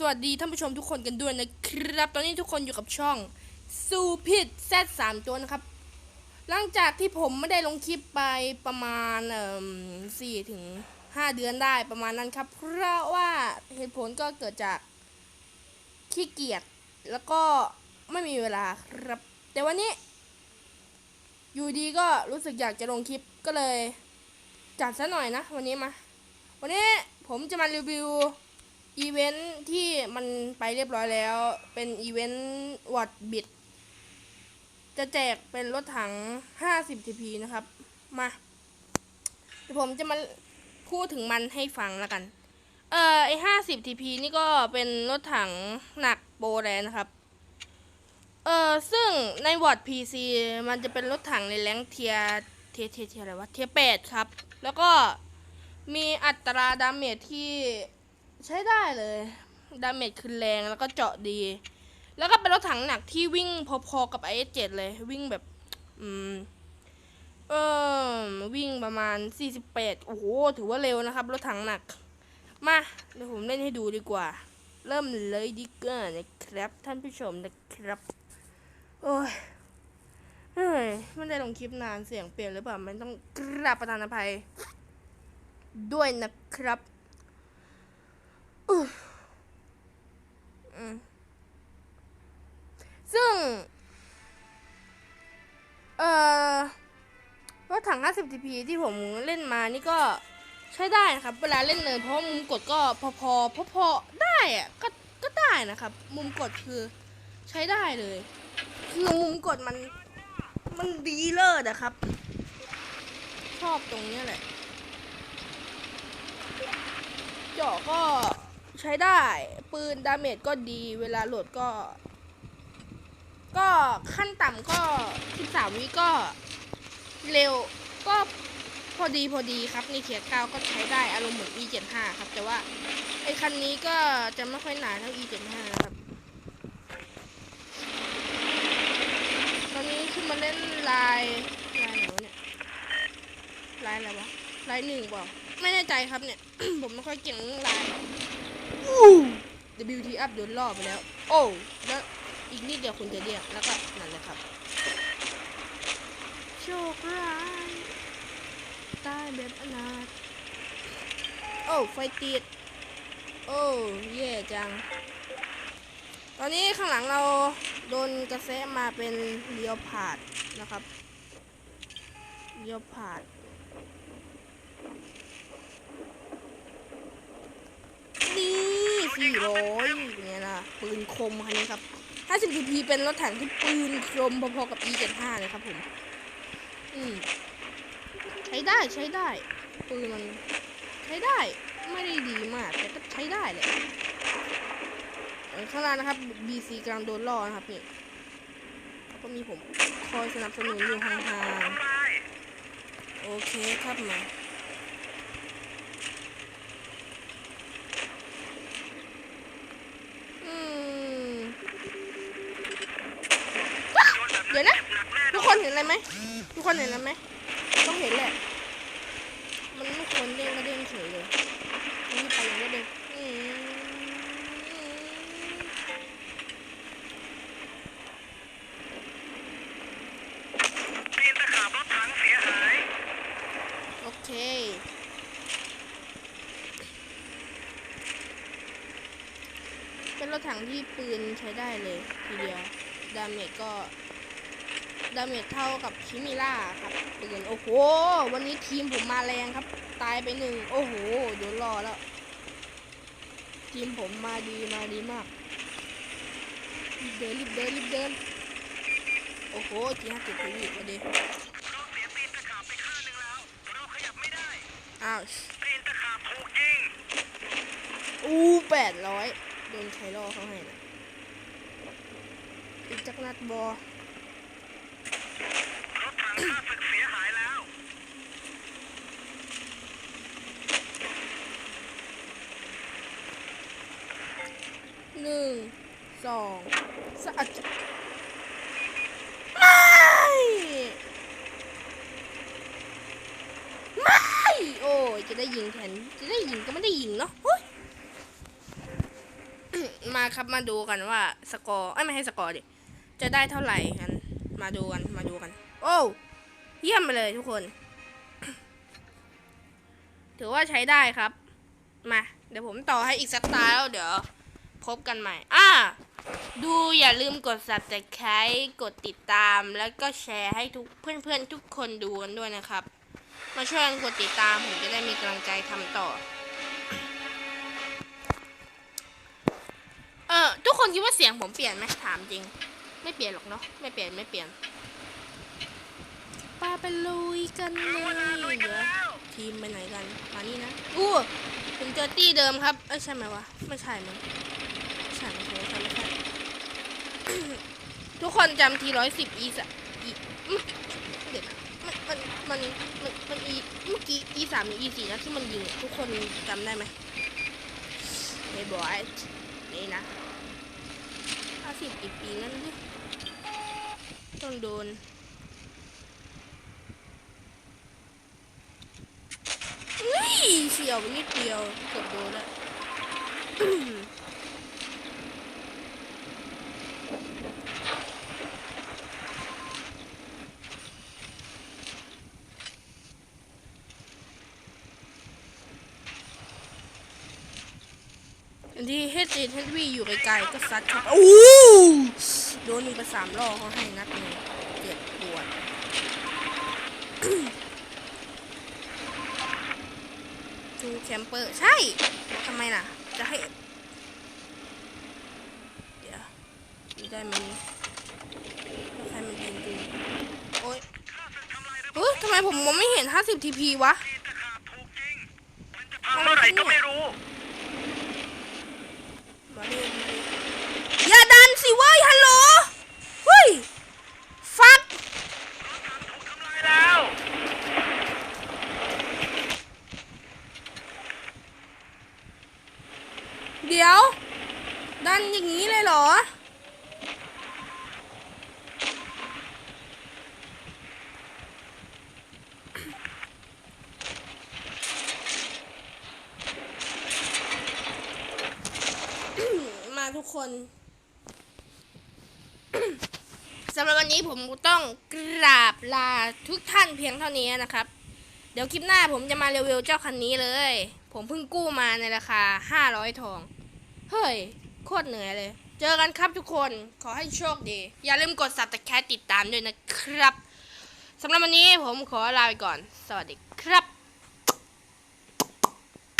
สวัสดีท่านผู้ชมทุกคนกันด้วยนะครับ ตอนนี้ทุกคนอยู่กับช่องซูพิดแซดสามตัวนะครับ หลังจากที่ผมไม่ได้ลงคลิปไปประมาณเอ่อสี่ถึงห้าเดือนได้ประมาณนั้นครับ เพราะว่าเหตุผลก็เกิดจากขี้เกียจแล้วก็ไม่มีเวลาครับ แต่วันนี้ อยู่ดีก็รู้สึกอยากจะลงคลิปก็เลย จัดซะหน่อยนะ วันนี้มา วันนี้ผมจะมารีวิวอีเวนท์ มันไปเรียบร้อยแล้ว เป็นอีเวนต์วัดบิดจะแจกเป็นรถถัง 50 TP นะครับ มาเดี๋ยวผมจะมาพูดถึงมันให้ฟังแล้วกัน เอ่อไอ50 TP นี่ก็เป็นรถถังหนักโบแลนด์นะครับ เอ่อ ซึ่งในวอร์ด PC มันจะเป็นรถถังในแรงเทียเทียเทียเทียอะไรวะ เทียแปดครับ แล้วก็มีอัตราดาเมจที่ใช้ได้เลย ดาเมจคือแรงแล้วก็เจาะดี แล้วก็เป็นรถถังหนักที่วิ่งพอๆกับ IS7 เลยวิ่งแบบ อืมเออวิ่งประมาณ 48 โอ้โห ถือว่าเร็วนะครับ รถถังหนัก มา เดี๋ยวผมเล่นให้ดูดีกว่า เริ่มเลยดีกว่านะครับ ท่านผู้ชมนะครับ โอ้ยเฮ้ยไม่ได้ลงคลิปนานเสียงเปลี่ยนหรือเปล่า มันต้องกราบประทานอภัย ด้วยนะครับ 150 TP ที่ผมเล่นมานี่ก็ใช้ได้นะครับ เวลาเล่นเนินเพราะมุมกดก็พอพอพอพอได้อะก็ก็ได้นะครับ มุมกดคือใช้ได้เลย คือมุมกดมันมันดีเลิศนะครับ ชอบตรงนี้แหละเจาะก็ใช้ได้ ปืนดาเมจก็ดี เวลาโหลดก็ ก็ขั้นต่ำก็ 13 วิก็เร็ว ก็พอดีพอดีครับในเทียร์เก้าก็ใช้ได้อารมณ์เหมือน E75 ครับ แต่ว่าไอ้คันนี้ก็จะไม่ค่อยหนาเท่า E75 ครับ ตอนนี้ขึ้นมาเล่นลายลายไหนวะเนี่ยลายอะไรวะลายหนึ่งเปล่าไม่แน่ใจครับเนี่ย ผมไม่ค่อยเก่งเรื่องลาย WT up โดนล่อไปแล้ว โอ้แล้วอีกนิดเดียวคุณจะเรียกแล้วก็นั่นเลยครับโชคร้าย ตายแบบอนาถโอ้ไฟติด โอ้แย่จัง ตอนนี้ข้างหลังเราโดนกระแสมาเป็นเลียวผาดนะครับเลียวผาดนี่สี่ร้อยเนี่ยนะปืนคมคันนี้ครับ50 TP เป็นรถถังที่ปืนคมพอๆกับ E75 เลยครับผม อืม ใช้ได้ใช้ได้ปืนมันใช้ได้ไม่ได้ดีมากแต่ก็ใช้ได้แหละเอ่อข้างล่างนะครับ BC กำลังโดนล่อนะครับนี่แล้วก็มีผมคอยสนับสนุนอยู่ห่างๆโอเคครับมาอืมอ๊ะเดี๋ยวนะ ทุกคนเห็นอะไรไหมทุกคนเห็นอะไรไหมต้อง เห็นแหละ มันไม่ควรเด้งก็เด้งเฉยเลยนี่ไปยังก็เด้งอืมโอเคเป็นรถถังที่ปืนใช้ได้เลยทีเดียว ดาเมจก็ ดาเมจเท่ากับชิมิล่าครับปืนโอ้โห วันนี้ทีมผมมาแรงครับ ตายไปหนึ่งโอ้โหโดนรอแล้ว ทีมผมมาดีมาดีมากรีบเดินรีบเดินรีบเดินโอ้โหทีห้าเจ็ดทีวีพอดีอ้าวอู้แปดร้อยโดนใครล่อเขาให้นะอีกจักนัดบอ หนึ่งสองสามไม่ ไม่ โอ้ยจะได้ยิงแทนจะได้ยิงก็ไม่ได้ยิงเนาะเฮ้ยมาครับมาดูกันว่าสกอร์ เอ้ยไม่ให้สกอร์ดิ จะได้เท่าไหร่กัน มาดูกัน มาดูกัน โอ้ เยี่ยมไปเลยทุกคน ถือว่าใช้ได้ครับ มา เดี๋ยวผมต่อให้อีกสักตาแล้วเดี๋ยว พบกันใหม่ อ่า ดูอย่าลืมกด subscribe กดติดตาม แล้วก็แชร์ให้ทุกเพื่อนๆ ทุกคนดูกันด้วยนะครับ มาช่วยกันกดติดตามผมจะได้มีกำลังใจทำต่อเออทุกคนคิดว่าเสียงผมเปลี่ยนไหมถามจริง ไม่เปลี่ยนหรอกเนาะไม่เปลี่ยนไม่เปลี่ยน ปาไปลุยกันเลยเดี๋ยวทีมไปไหนกันมานี่นะอู้ผมเจอตี้เดิมครับเอ้ยใช่ไหมวะไม่ใช่มั้งไม่ใช่ไม่ใช่ไม่ใช่ไม่ใช่ทุกคนจำทีร้อยสิบอีสอีอื้อเดี๋ยวนะมันมันมันมันมันอีเมื่อกี้อีสามหรืออีสี่นะที่มันยิงอะทุกคนจำได้ไหมเฮ้ยบอยนี่นะห้าสิบกี่ปีนั่นดิต้องโดน นี่ เฉียวไปนิดเดียวเกือบโดนแล้วอันที่เฮดเจนเฮดวีอยู่ไกลๆก็ซัดเข้าไปโอ้โดนหนึ่งไปสามรอบเขาให้นัดหนึ่งเจ็บปวด ทูแคมเปอร์ใช่ทำไมล่ะ จะให้ เดี๋ยวดูได้ไหมนี่แล้วใครมันยิงดูโอ๊ยเฮ้ยทำไมผมมองไม่เห็น 50 TP วะพังเมื่อไหร่ก็ไม่รู้ มาดิมาดิอย่าดันสิเว้ยฮัลโหลเฮ้ย ฟัก ทำลายแล้ว เดี๋ยว ดันอย่างนี้เลยเหรอ มาทุกคนสำหรับวันนี้ผมต้องกราบลาทุกท่านเพียงเท่านี้นะครับ เดี๋ยวคลิปหน้าผมจะมารีวิวเจ้าคันนี้เลย ผมเพิ่งกู้มาในราคา 500 ทอง เฮ้ย โคตรเหนื่อยเลย เจอกันครับทุกคน ขอให้โชคดี อย่าลืมกด subscribe ติดตามด้วยนะครับ สำหรับวันนี้ผมขอลาไปก่อน สวัสดีครับ